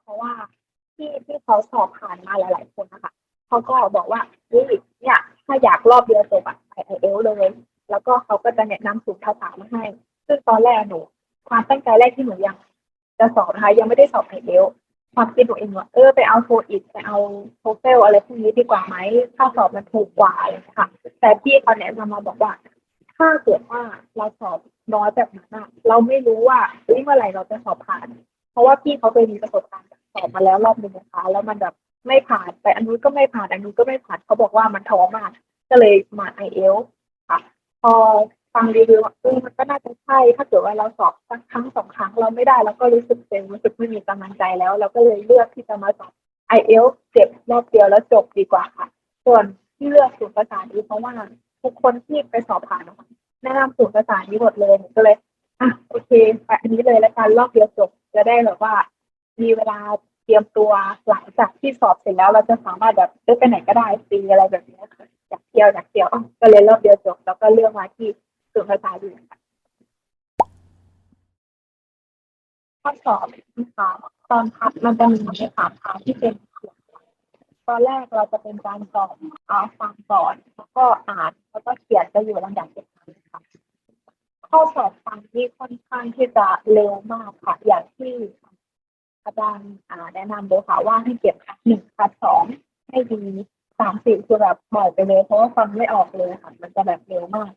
เพราะว่าที่ที่เขาสอบผ่านมาหลาย ๆ คนนะคะเขาก็บอกว่าเฮ้ยเนี่ยถ้าอยากรอบเดียวจบอะไปไอเอลเลย แล้วก็เขาก็จะแนะนำสูตรภาษามาให้ ซึ่งตอนแรกหนู ความตั้งใจแรกที่หนูยังจะสอบนะคะยังไม่ได้สอบไอเอลความคิดหนูเองว่าเออไปเอาโทอีกไปเอาโทเฟลอะไรพวกนี้ดีกว่าไหมถ้าสอบมันถูกกว่าอะไรอย่างเลยค่ะ แต่พี่เขาแนะนำมาบอกว่า ถ้าเกิดว่าเราสอบน้อยแบบนั้นอะเราไม่รู้ว่าเฮ้ยเมื่อไหร่เราจะสอบผ่าน ราะว่าพี่เขาเคยมีประสบการณ์สอบมาแล้วรอบหนึ่งนะคะ แล้วมันแบบไม่ผ่านแต่อันนู้นก็ไม่ผ่านอันนู้นก็ไม่ผ่านเขาบอกว่ามันท้อมากก็เลยมาไอเอลค่ะพอฟังรีวิวว่าเออมันก็น่าจะใช่ ถ้าเกิดว่าเราสอบสักครั้งสองครั้งเราไม่ได้เราก็รู้สึกเซ็งรู้สึกไม่มีกำลังใจแล้ว เราก็เลยเลือกที่จะมาสอบไอเอลเจ็บรอบเดียวแล้วจบดีกว่าค่ะ ส่วนที่เลือกสูตรภาษานี้เพราะว่าทุกคนที่ไปสอบผ่านแนะนำสูตรภาษานี้หมดเลยก็เลยอะโอเคไปอันนี้เลยแล้วกันรอบเดียวจบจะได้แบบว่า มีเวลาเตรียมตัวหลังจากที่สอบเสร็จแล้ว เราจะสามารถแบบเดินไปไหนก็ได้ฟรีอะไรแบบนี้ค่ะอยากเที่ยวอยากเที่ยวก็เลยรอบเดียวจบแล้วก็เลือกมาที่สูตรภาษาดีค่ะข้อสอบค่ะตอนพักมันจะมีในสามพาร์ทที่เป็นตอนแรกเราจะเป็นการสอบเอาฟังก่อนแล้วก็อ่านแล้วก็เขียนจะอยู่ลำดับเก็น ข้อสอบฟังที่ค่อนข้างที่จะเร็วมากค่ะ อย่างที่อาจารย์แนะนำเลยค่ะว่าให้เก็บคัดหนึ่งคัดสองให้ดีสามสี่คือแบบบ่อยไปเลย เพราะว่าฟังไม่ออกเลยค่ะ มันจะแบบเร็วมาก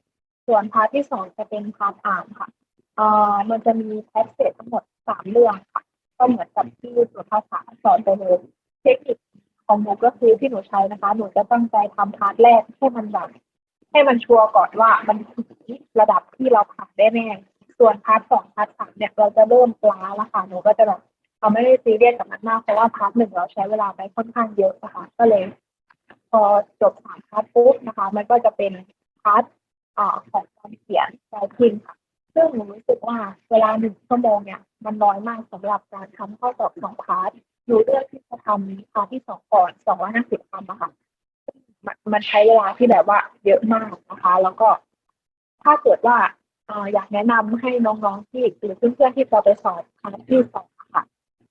ส่วนพาร์ทที่สองจะเป็นพาร์ทอ่านค่ะเอ่อมันจะมีแพ็กเกจทั้งหมดสามเรื่องค่ะก็เหมือนกับที่ตัวภาษาสอนไปเลยเทคนิคของหนูก็คือที่หนูใช้นะคะ หนูจะตั้งใจทำพาร์ทแรกให้มันแบบ ให้มันชัวร์ก่อนว่ามันถึงระดับที่เราผ่านได้แน่ส่วนพาร์ทสองพาร์ทสามเนี่ยเราจะเริ่มล้าแล้วค่ะหนูก็จะแบบเราไม่ได้ซีเรียสกับมันมากเพราะว่าพาร์ทหนึ่งเราใช้เวลาไปค่อนข้างเยอะนะคะก็เลย พอจบสามพาร์ทปุ๊บนะคะ มันก็จะเป็นพาร์ทอ่าของการเขียนใจพิมพ์ค่ะซึ่งหนูรู้สึกว่าเวลาหนึ่งชั่วโมงเนี่ยมันน้อยมากสำหรับการทำข้อสอบสองพาร์ทหนูเลือกที่จะทำพาร์ทที่สองก่อนสองร้อยห้าสิบคำอะค่ะ มันใช้เวลาที่แบบว่าเยอะมากนะคะ แล้วก็ถ้าเกิดว่าอยากแนะนำให้น้องๆที่หรือเพื่อนๆที่จะไปสอบพาทที่สองค่ะ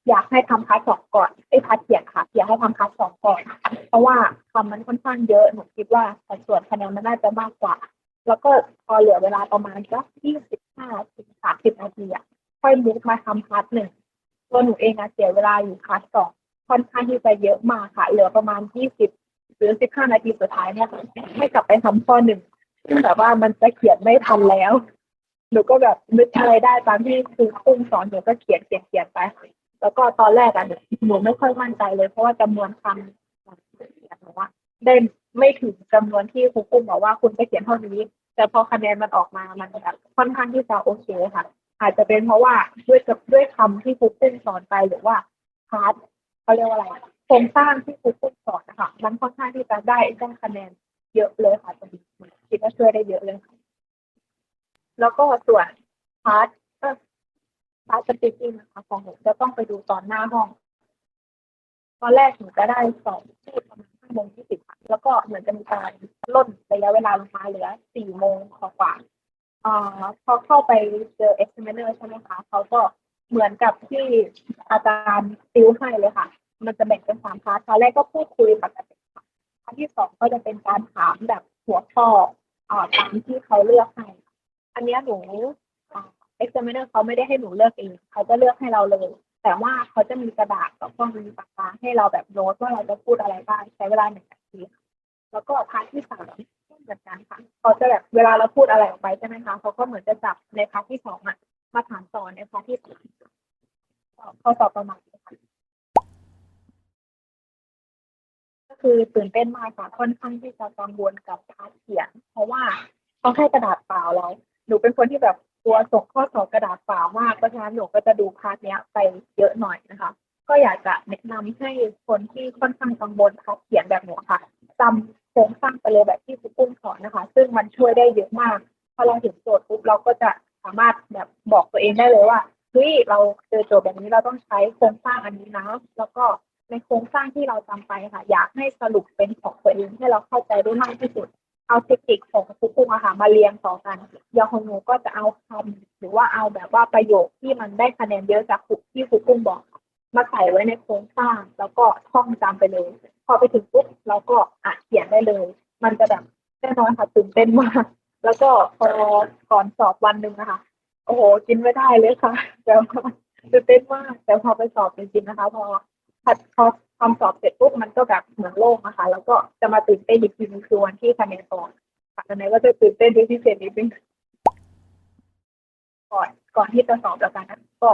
อยากให้ทำพาร์ทสองก่อนไอ้ยพาร์ทเขียนค่ะ อยากให้ทำพาร์ทสองก่อน เพราะว่าคำมันค่อนข้างเยอะหนูคิดว่าสัดส่วนคะแนนมันน่าจะมากกว่า แล้วก็พอเหลือเวลาประมาณสักยี่สิบห้าถึงสามสิบนาทีอะค่อยมุกมาทำพาร์ทหนึ่งตัวหนูเองอะเสียเวลาอยู่พาร์ทสองค่อนข้างที่จะเยอะมากค่ะ เหลือประมาณยี่สิบ หรือสิบห้านาทีสุดท้ายเนี่ยให้กลับไปทำข้อหนึ่งซึ่งแบบว่ามันจะเขียนไม่ทันแล้วหนูก็แบบนึกอะไรได้ตามที่ครูคุ้งสอนหนูก็เขียนเขียนเขียนไป แล้วก็ตอนแรกอะหนูไม่ค่อยมั่นใจเลย เพราะว่าจำนวนคำเขียนหนูว่าได้ไม่ถึงจำนวนที่ครูกุ้งบอกว่าคุณจะเขียนเท่านี้ แต่พอคะแนนมันออกมามันแบบค่อนข้างที่จะโอเคค่ะ อาจจะเป็นเพราะว่าด้วยกับด้วยคำที่ครูกุ้งสอนไปหรือว่าพาร์ทเขาเรียกว่าอะไร ครงสร้างที่ครูกุ้งสอนนะคะมันค่อนข้างที่จะได้ได้คะแนนเยอะเลยค่ะตรงนี้คิดว่าช่วยได้เยอะเลยค่ะ แล้วก็ส่วนพาร์ทเออพาร์ทสปีกิ้งนะคะของหนูจะต้องไปดูตอนหน้าห้อง ตอนแรกหนูจะได้สอบที่ประมาณห้าโมงยี่สิบค่ะแล้วก็เหมือนจะมีการล่นระยะเวลาลงมาเหลือสี่โมงกว่าอ่าพอเข้าไปเจอ examiner ใช่ไหมคะเขาก็เหมือนกับที่อาจารย์ติวให้เลยค่ะ มันจะแบ่งเป็นสามพาร์ทตอนแรกก็พูดคุยปกติค่ะพาร์ทที่สองก็จะเป็นการถามแบบหัวข้ออ่าตามที่เขาเลือกให้ อันนี้หนูเอ่า examiner เขาไม่ได้ให้หนูเลือกเองเขาจะเลือกให้เราเลย แต่ว่าเขาจะมีกระดาษกับพวกมีปากกาให้เราแบบโน้ตว่าเราจะพูดอะไรบ้างใช้เวลาหนึ่งนาทีแล้วก็พาร์ทที่สามก็เหมือนกันค่ะเขาจะแบบเวลาเราพูดอะไรออกไปใช่ไหมคะเขาก็เหมือนจะจับในพาร์ทที่สองอะมาถามต่อในพาร์ทที่สามข้อสอบประมาณนี้ คือตื่นเต้นมากค่ะค่อนข้างที่จะกังวลกับพาร์ทเขียน เพราะว่าเขาให้กระดาษเปล่าเราหนูเป็นคนที่แบบกลัวส่งข้อสอบกระดาษเปล่ามากเพราะฉะนั้นหนูก็จะดูพาร์ทเนี้ยไปเยอะหน่อยนะคะ ก็อยากจะแนะนำให้คนที่ค่อนข้างกังวลพาร์ทเขียนแบบหนูค่ะจำโครงสร้างไปเลยแบบที่ครูปุ้มสอนนะคะ ซึ่งมันช่วยได้เยอะมากพอเราเห็นโจทย์ปุ๊บเราก็จะสามารถแบบบอกตัวเองได้เลยว่าเฮ้ยเราเจอโจทย์แบบนี้เราต้องใช้โครงสร้างอันนี้นะแล้วก็ ในโครงสร้างที่เราจำไปค่ะ อยากให้สรุปเป็นของตัวเองให้เราเข้าใจได้มากที่สุด เอาเทคนิคของครูปุ้งอะค่ะมาเรียงต่อกันยางของหนูก็จะเอาคำหรือว่าเอาแบบว่าประโยคที่มันได้คะแนนเยอะจากครูที่ครูปุ้งบอก มาใส่ไว้ในโครงสร้าง แล้วก็ท่องจำไปเลย พอไปถึงปุ๊บเราก็อะเขียนได้เลย มันจะแบบแน่นอนค่ะตื่นเต้นมากแล้วก็พอก่อนสอบวันหนึ่งนะคะ โอ้โหกินไม่ได้เลยค่ะแต่ว่าตื่นเต้นมากแต่พอไปสอบจริงๆนะคะ พอ พอทำสอบเสร็จปุ๊บมันก็แบบเหมือนโล่งนะคะ แล้วก็จะมาตื่นเต้นอีกทีนึงคือวันที่คะแนนออกค่ะอันนี้ก็จะตื่นเต้นพิเศษนิดนึงก่อนก่อนที่จะสอบแล้วกันนะก็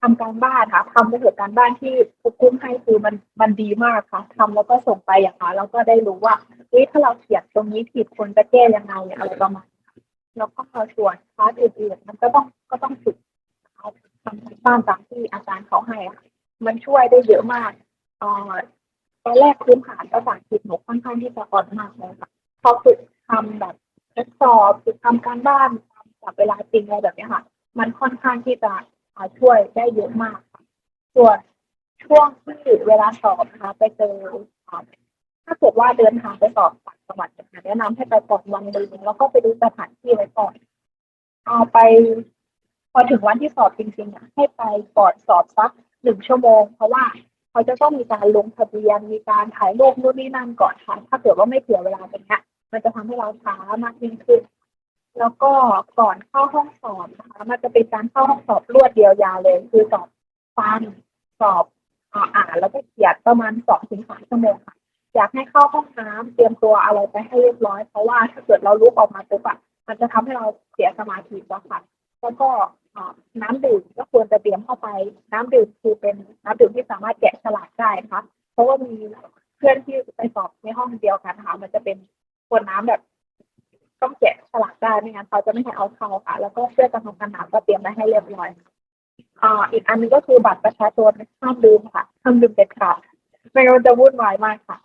ทำการบ้านค่ะทำไปเถอะการบ้านที่ครูกุ้งให้คือมันมันดีมากค่ะทำแล้วก็ส่งไปอย่างไรแล้วก็ได้รู้ว่าเฮ้ยถ้าเราเขียนตรงนี้ผิดควรจะแก้ยังไงอะไรประมาณนี้แล้วก็ส่วนคลาสอื่นๆมันก็ต้องก็ต้องฝึกทำการบ้านตามที่อาจารย์เขาให้ค่ะ มันช่วยได้เยอะมากเอ่อตอนแรกพื้นฐานภาษาอังกฤษหนูค่อนข้างที่จะอ่อนมากเลยค่ะพอฝึกทำแบบทดสอบฝึกทำการบ้านทำกับเวลาจริงอะไรแบบนี้ค่ะ มันค่อนข้างที่จะช่วยได้เยอะมากค่ะส่วนช่วงที่เวลาสอบนะคะไปเจอถ้าเกิดว่าเดินทางไปสอบต่างจังหวัดนะคะแนะนำให้ไปก่อนวันหนึ่งแล้วก็ไปดูสถานที่ไว้ก่อน เอาไป พอถึงวันที่สอบจริงๆอะให้ไปก่อนสอบสัก หนึ่งชั่วโมง เพราะว่าเขาจะต้องมีการลงทะเบียน มีการถ่ายรูปนู่นนี่นั่นก่อนค่ะถ้าเกิดว่าไม่เผื่อเวลาเป็นี้ยมันจะทำให้เราช้ามากยิ่งขึ้น แล้วก็ก่อนเข้าห้องสอบนะคะมันจะเป็นการเข้าห้องสอบรวดเดียวยาวเลย คือสอบฟังสอบอ่านแล้วก็เขียนประมาณสองถึงสามชั่วโมงค่ะอยากให้เข้าห้องน้ำเตรียมตัวอะไรไปให้เรียบร้อย เพราะว่าถ้าเกิดเราลุกออกมาปุ๊บอะมันจะทำให้เราเสียสมาธิแล้วค่ะ แล้วก็ น้ำดื่มก็ควรจะเตรียมเข้าไป น้ำดื่มคือเป็นน้ำดื่มที่สามารถแกะฉลากได้นะคะเพราะว่ามีเพื่อนที่ไปสอบในห้องเดียวกันนะคะมันจะเป็นขวดน้ำแบบ ต้องแกะฉลากได้ไม่งั้นเขาจะไม่ให้เอาเข้าค่ะ แล้วก็เสื้อกันฝนกันหนาวก็เตรียมไว้ให้เรียบร้อยอ่าอีกอันนึงก็คือบัตรประชาชนห้ามลืมค่ะห้ามลืมเด็ดขาดไม่งั้นมันจะวุ่นวายมากค่ะ